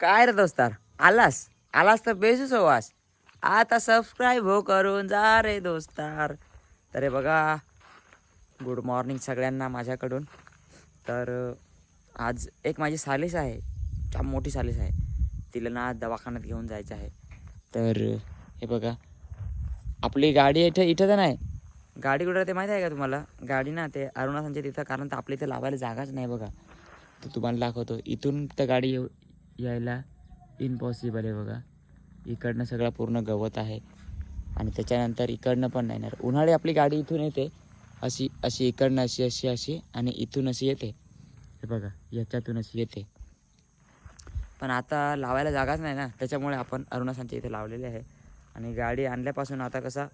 काय रे दोस्तार? आलास? आलास तर बेसूच होवास आता सबस्क्राईब हो करून जा रे दोस्तार. तर हे बघा गुड मॉर्निंग सगळ्यांना माझ्याकडून. तर आज एक माझी सालीस आहे. छान मोठी सालीस आहे. तिला ना आज दवाखान्यात घेऊन जायचं आहे. तर हे बघा आपली गाडी इथं इथं तर नाही. गाडी कुठं ते माहीत आहे का तुम्हाला? गाडी ना ते अरुणासांच्या तिथं कारण तर आपल्या इथं लावायला जागाच नाही बघा. तर तुम्हाला दाखवतो इथून तर गाडी येऊ यायला इम्पॉसिबल आहे बघा. इकडनं सगळं पूर्ण गवत आहे. आणि त्याच्यानंतर इकडनं पण नाही येणार. उन्हाळी आपली गाडी इथून येते. अशी अशी इकडनं अशी अशी अशी आणि इथून अशी येते. हे बघा याच्यातून अशी येते. पण आता लावायला जागाच नाही ना. त्याच्यामुळे आपण अरुणासांच्या इथे लावलेले आहे. आणि गाडी आणल्यापासून आता कसा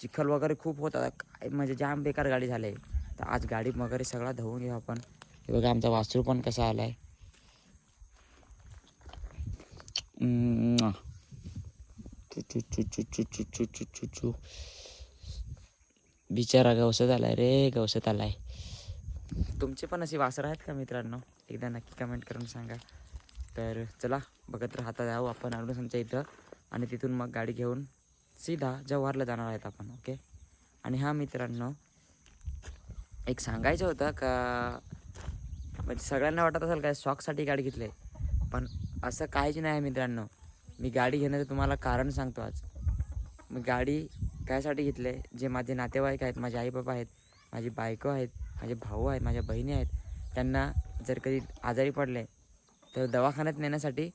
चिखल वगैरे खूप होत आता काय म्हणजे जाम बेकार गाडी झाली आहे. तर आज गाडी वगैरे सगळा धुवून घेऊ आपण. हे बघा आमचा वासरू पण कसा आला आहे बिचारा गवसत आलाय रे गवसत आलाय तुमचे पण अशी वासर आहेत का मित्रांनो? एकदा नक्की कमेंट करून सांगा. तर चला बघत राहता जाऊ आपण अरुणासनच्या इथं. आणि तिथून मग गाडी घेऊन सीधा जव्हारला जाणार आहेत आपण ओके आणि हा मित्रांनो एक सांगायचं होतं का म्हणजे सगळ्यांना वाटत असेल काय शॉकसाठी गाडी घेतली आहे. पण असं काहीच नाही आहे मित्रांनो. मी गाडी घेण्याचं तुम्हाला कारण सांगतो आज. मी गाडी कायसाठी घेतले? जे माझे नातेवाईक आहेत माझे आई बाबा आहेत माझी बायको आहेत माझे भाऊ आहेत माझ्या बहिणी आहेत त्यांना जर कधी आजारी पडले तर दवाखान्यात नेण्यासाठी.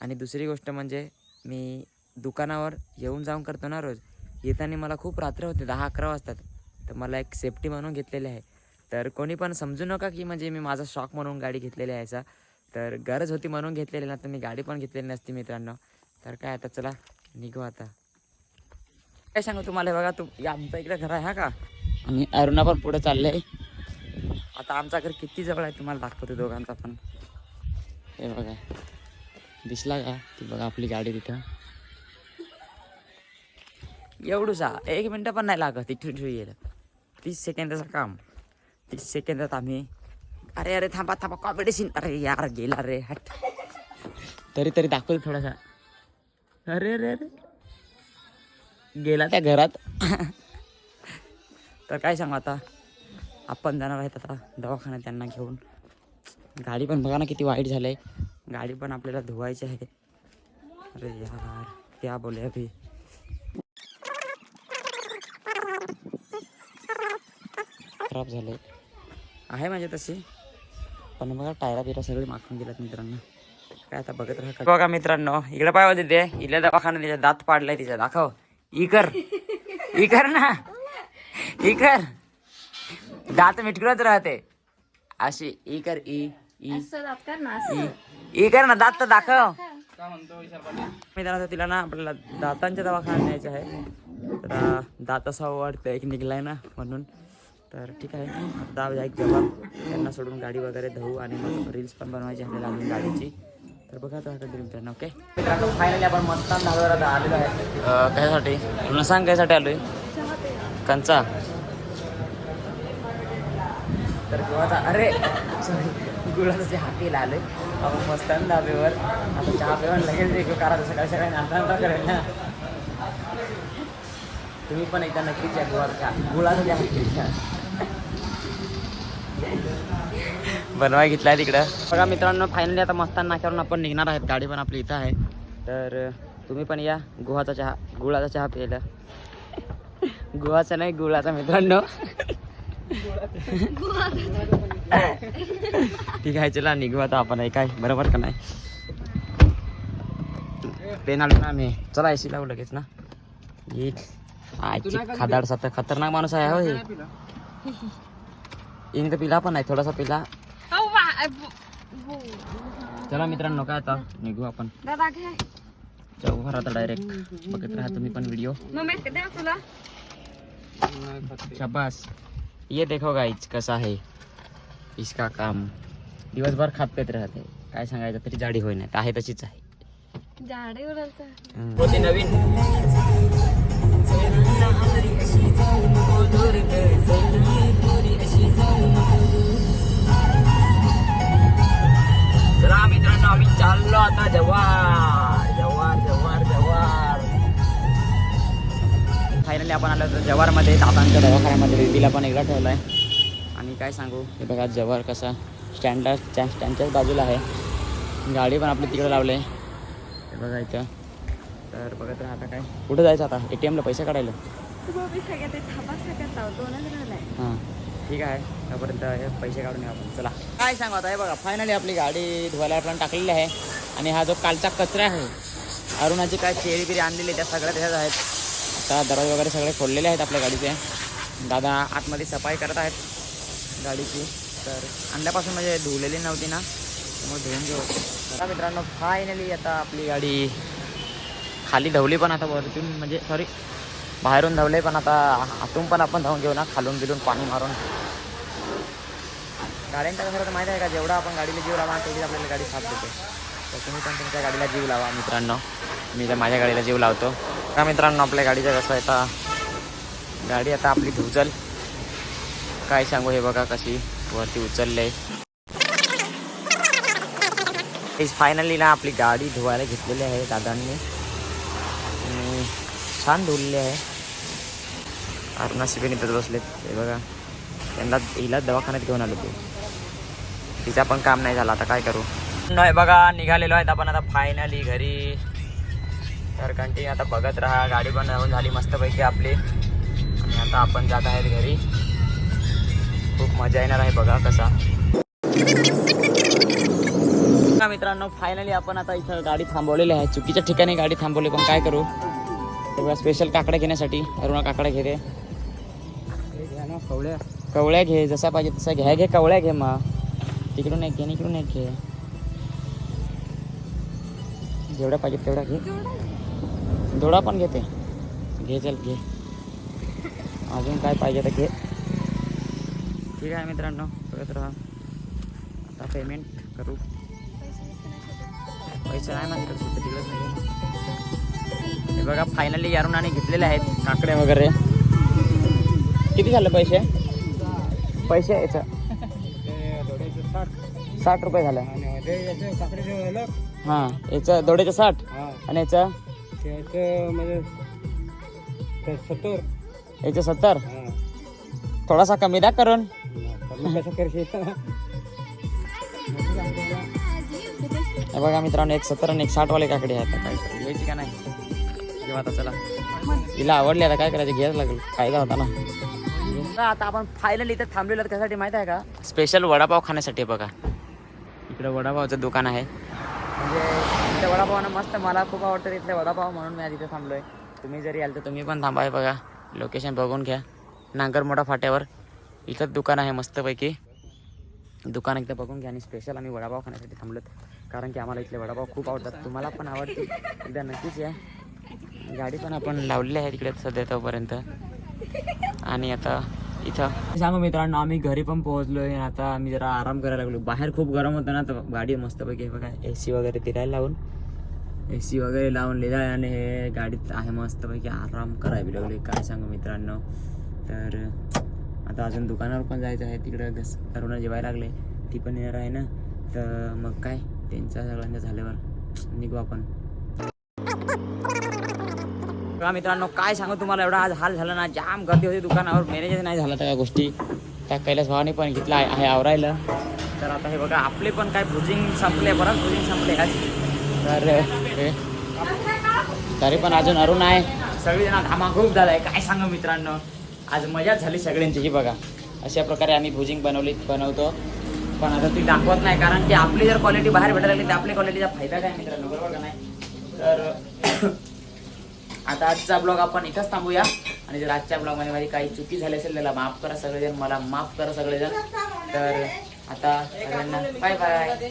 आणि दुसरी गोष्ट म्हणजे मी दुकानावर येऊन जाऊन करतो ना रोज. येताना मला खूप रात्र होते दहा अकरा वाजतात. तर मला एक सेफ्टी म्हणून घेतलेली आहे. तर कोणी पण समजू नका की म्हणजे मी माझा शॉक म्हणून गाडी घेतलेली आहे याचा. तर गरज होती म्हणून घेतलेली ना तर मी गाडी पण घेतलेली नसती मित्रांनो. तर काय आता चला निघू आता. काय सांगू तुम्हाला हे बघा तू या आमचा इकडे घर आहे हा का? आणि अरुणा पण पुढे चाललंय. आता आमचा घर किती जवळ आहे तुम्हाला दाखवतो दोघांचा पण. हे बघा. दिसला का? ती बघा आपली गाडी तिथं. एवढूसा एक मिनटं पण नाही लागत इथून इथून येईल तीस सेकंदाचं काम. तीस सेकंदात आम्ही अरे अरे थांबा थांबा कॉमेडी सीन अरे यार गेला रे हट. तरी तरी दाखव थोडासा. अरे अरे अरे. गेला त्या घरात. तर काय सांगू आता? आपण जाणार आहेत आता दवाखान्यात त्यांना घेऊन. गाडी पण बघा ना किती वाईट झालंय. गाडी पण आपल्याला धुवायची आहे. अरे यार त्या बोले अभी खराब झाले आहे माझे तशी? पण बघा टायरा बिरा सगळे माखून गेल्यात मित्रांनो. काय आता बघत राहा बघा मित्रांनो इकडे पाय होते ते इल्या दवाखान्यात तिच्या दात पाडलाय तिचा दाखव. ई कर. ई कर ना. ई कर. दात मिटकळत राहते. अशी ई कर ई ई कर ना दात तर दाखव. मित्रांनो तिला ना आपल्याला दातांच्या दवाखान्यात न्यायचं आहे. तर दात असा वाटतं एक निघलाय ना म्हणून. तर ठीक आहे. आता एक जेव्हा त्यांना सोडून गाडी वगैरे धुवू आणि मग रील्स पण बनवायची आपल्याला अजून गाडीची. तर बघा तर कधी मित्रांनो ओके फायनली आपण मस्तान आलो आलेलो आहे. अं, कशासाठी? तुला सांग कशासाठी आलोय? कंचा. तर गुळाचा अरे सॉरी गुळाचा चहा पिला आलोय. आपण मस्तान धाब्यावर आता चहा पिऊन लगेच करा सकाळी सकाळी नाश्ता करेल ना. तुम्ही पण एकदा नक्कीच या गुळाचा चहा गुळाचा चहा बनवाय घेतलाय तिकडं. बघा मित्रांनो फायनली आता मस्तान नाक्यावरून आपण निघणार आहेत. गाडी पण आपली इथं आहे. तर तुम्ही पण या. गुहाचा चहा गुळाचा चहा प्यायला. गुहाचा नाही गुळाचा मित्रांनो. ठीक आहे चला निघू आता आपण काय? बरोबर का नाही? पेन आलो ना आम्ही चला एसी लावू लगेच ना. खादाड सात खतरनाक माणूस आहे हो इने तर पिला पण नाही थोडासा पिला चला मित्रांनो काय आता निघू आपण दादा घे जाऊ घर आता डायरेक्ट बघत राहा तुम्ही पण व्हिडिओ मम्मी तुला शाबास ये देखो गाईच कसा आहे इसका काम दिवसभर खात पेत राहते काय सांगायचं तरी जाडी होई नाही आहे तशीच आहे झाडे उडलत होते नवीन आम्ही चाललो आता जवार जवार जवार जवार फायनली आपण आलो तर जवारमध्ये दादांच्या दवाखान्यामध्ये. बेबीला पण एकदा ठेवलं आहे आणि काय सांगू? हे बघा जवार कसा स्टँडर्ड स्टँडच्याच बाजूला आहे. गाडी पण आपली तिकडे लावलं आहे. हे बघा इथं. तर बघत राहा आता काय. कुठं जायचं आता? ए टी एमला पैसे काढायला? हां. ठीक आहे. त्यापर्यंत हे पैसे काढून येऊ आपण. चला. काय सांगू आता? हे बघा फायनली आपली गाडी धुवायला आपण टाकलेली आहे. आणि हा जो कालचा कचरा आहे अरुणाची काय चेरी बिरी आणलेली त्या सगळ्या त्याच्यात आहेत. आता दरवाजे वगैरे सगळे खोललेले आहेत आपल्या गाडीचे. दादा आतमध्ये सफाई करत आहेत गाडीची. तर आणल्यापासून म्हणजे धुवलेली नव्हती ना त्यामुळे धुवून घेऊ. तर मित्रांनो फायनली आता आपली गाडी खाली धावली पण आता वरतून म्हणजे सॉरी बाहेरून धावले पण आता आतून पण आपण धावून घेऊ ना खालून बिलून पाणी मारून. गाड्यांचा कसं तर माहिती आहे का जेवढा आपण गाडीला जीव लावा तेवढी आपल्याला गाडी साफ देते. तर तुम्ही पण तुमच्या गाडीला जीव लावा मित्रांनो. मी तर माझ्या गाडीला जीव लावतो. का मित्रांनो आपल्या गाडीचं कसं आहे आता गाडी आता आपली धुचल. काय सांगू हे बघा कशी वरती उचलले. फायनली ना आपली गाडी धुवायला घेतलेली आहे दादांनी. छान धुवलेली आहे. अरुणा शिबेन इथंच बसलेत. हे बघा. त्यांना हिला दवाखान्यात घेऊन आलो तू तिचा पण काम नाही झाला. आता काय करू? नाही बघा निघालेलो आहेत आपण आता फायनली घरी. तर कंटिन्यू आता बघत राहा. गाडी पण राहून झाली मस्तपैकी आपली. आणि आता आपण जात आहेत घरी. खूप मजा येणार आहे बघा कसा. मित्रांनो फायनली आपण आता इथं गाडी थांबवलेली आहे. चुकीच्या ठिकाणी गाडी थांबवली पण काय करू? तेव्हा स्पेशल काकडा घेण्यासाठी, अरुणा काकडा घेते कवळ्या कवळ्या घे, जसा पाहिजे तसा घ्या. घे, कवळ्या घे मग तिकडून एक घे, इकडून एक घे. जेवढ्या पाहिजे तेवढ्या घे. दोडा पण घेते घे चल, घे. पाहिजे तर घे. ठीक राहा. आता पेमेंट करू. पैसे नाही सुद्धा तिकडंच नाही. हे बघा फायनली यारुणाने घेतलेले आहेत काकडे वगैरे. किती झालं पैसे? पैसे याचं साठ रुपये झालं. हां याचं दोड्याचं साठ. आणि याचं? सत्तर याचं सत्तर. थोडासा कमी द्या करून. बघा मित्रांनो एक सत्तर आणि एक साठ वाले काकडे आहेत. काय यायची का नाही? घेऊ आता चला तिला आवडली आता काय करायचं घ्यायला लागेल. फायदा होता ना. आता आपण फायनली इथे थांबलेलो. त्यासाठी माहिती आहे का? स्पेशल वडापाव खाण्यासाठी बघा. इकडे वडापावचं दुकान आहे. म्हणजे इथे वडापाव ना मस्त मला खूप आवडतं तिथले वडापाव म्हणून मी आज इथे थांबलोय. तुम्ही जरी आल तर तुम्ही पण थांबा हे बघा. लोकेशन बघून घ्या. नांगर मोठा फाट्यावर. इथंच दुकान आहे मस्तपैकी. दुकान एकदा बघून घ्या आणि स्पेशल आम्ही वडापाव खाण्यासाठी थांबलोत. कारण की आम्हाला इथले वडापाव खूप आवडतात. तुम्हाला पण आवडतील. एकदा नक्कीच या. गाडी पण आपण लावलेली आहे तिकडे सध्या तोपर्यंत. आणि आता इथं. सांगू मित्रांनो आम्ही घरी पण पोहोचलो आहे आता आम्ही जरा आराम करायला लागलो. बाहेर खूप गरम होतं ना तर गाडी मस्तपैकी हे बघा ए सी वगैरे तिरायला लावून. ए सी वगैरे लावून लिहिला आहे आणि हे गाडीत आहे मस्तपैकी आराम करायला लागले काय सांगू मित्रांनो? तर आता अजून दुकानावर पण जायचं आहे. तिकडं घस करोना जेवायला लागले. ती पण येणार आहे ना. तर मग काय? त्यांच्या सगळ्यांचं झाल्यावर निघू आपण. बघा मित्रांनो काय सांगू तुम्हाला एवढा आज हाल झाला ना जाम गर्दी होती दुकानावर मॅनेजच नाही झाला त्या गोष्टी. त्या कैलास भावाने पण घेतला आहे आवरायला. तर आता हे बघा आपले पण काय भुजिंग संपले बरं भुजिंग संपले आज. तर तरी पण अजून अरुण आहे. सगळेजण घामा खूप झालाय काय सांगू मित्रांनो. आज मजाच झाली सगळ्यांची ही बघा. अशा प्रकारे आम्ही भुजिंग बनवली बनवतो. पण आता ती दाखवत नाही कारण की आपली जर क्वालिटी बाहेर भेटायला लागली तर आपली क्वालिटीचा फायदा काय मित्रांनो बरोबर का नाही? तर आता आजचा ब्लॉग आपण इथंच थांबूया. आणि जर आजच्या ब्लॉगमध्ये माझी काही चुकी झाली असेल त्याला माफ करा सगळेजण मला माफ करा सगळेजण. तर आता सगळ्यांना बाय बाय